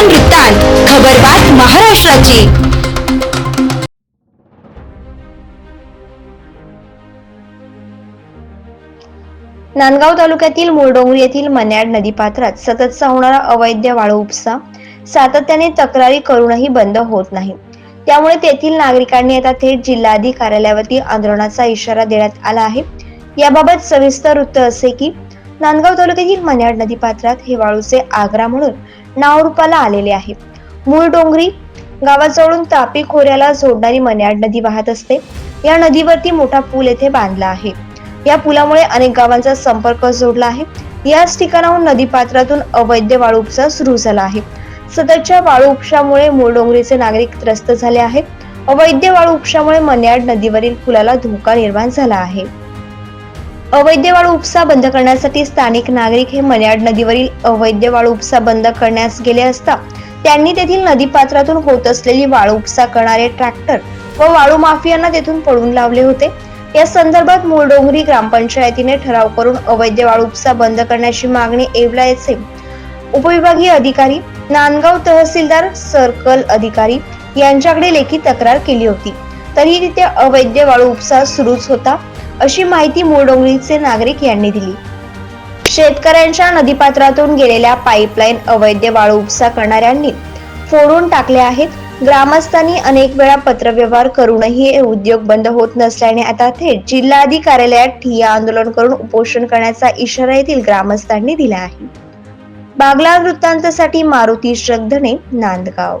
वृत्तांत खबरबात महाराष्ट्राची. नांदगाव तालुक्यातील मुरडोंगरी येथील मन्याड नदीपात्रात सततचा होणारा अवैध वाळू उपसा सातत्याने तक्रारी करूनही बंद होत नाही. त्यामुळे तेथील नागरिकांनी आता थेट जिल्हाधिकारी कार्यालयावरती आंदोलनाचा इशारा देण्यात आला आहे. याबाबत सविस्तर वृत्त असे की नांदगाव तालुक्यातील मन्याड नदीपात्रात हे वाळूचे आग्रा म्हणून नाव रूपाला आलेले आहे. मूळ डोंगरी गावाजवळून तापी खोऱ्याला जोडणारी मन्याड नदी वाहत असते. या नदीवरती मोठा पूल येथे बांधला आहे. या पुलामुळे अनेक गावांचा संपर्क जोडला आहे. याच ठिकाणाहून नदीपात्रातून अवैध वाळू उपसा सुरू झाला आहे. सततच्या वाळू उपशामुळे मूळ डोंगरीचे नागरिक त्रस्त झाले आहेत. अवैध वाळू उपशामुळे मन्याड नदीवरील पुलाला धोका निर्माण झाला आहे. अवैध वाळू उपसा बंद करण्यासाठी स्थानिक नागरिक हे मन्याड नदीवरील अवैध वाळू उपसा बंद करण्यास गेले असता त्यांनी तेथील नदीपात्रातून होत असलेली वाळू उपसा करणारे ट्रॅक्टर व वाळू माफियांना तेथून पळून लावले होते. या संदर्भात मूळडोंगरी ग्रामपंचायतीने ठराव करून अवैध वाळू उपसा बंद करण्याची मागणी येवला उपविभागीय अधिकारी नांदगाव तहसीलदार सर्कल अधिकारी यांच्याकडे लेखी तक्रार केली होती. तरीही तिथे अवैध वाळू उपसा सुरूच होता. अशी माहिती मूळडोंगरीचे नागरिक यांनी दिली. शेतकऱ्यांच्या नदीपात्रातून गेलेल्या पाईपलाईन अवैध वाळू उपसा करणाऱ्यांनी फोडून टाकले आहेत. ग्रामस्थांनी अनेक वेळा पत्रव्यवहार करूनही हे उद्योग बंद होत नसल्याने आता थेट जिल्हाधिकारी कार्यालयात ठिय्या आंदोलन करून उपोषण करण्याचा इशारा येथील ग्रामस्थांनी दिला आहे. बागला वृत्तांतासाठी मारुती श्रद्धने नांदगाव.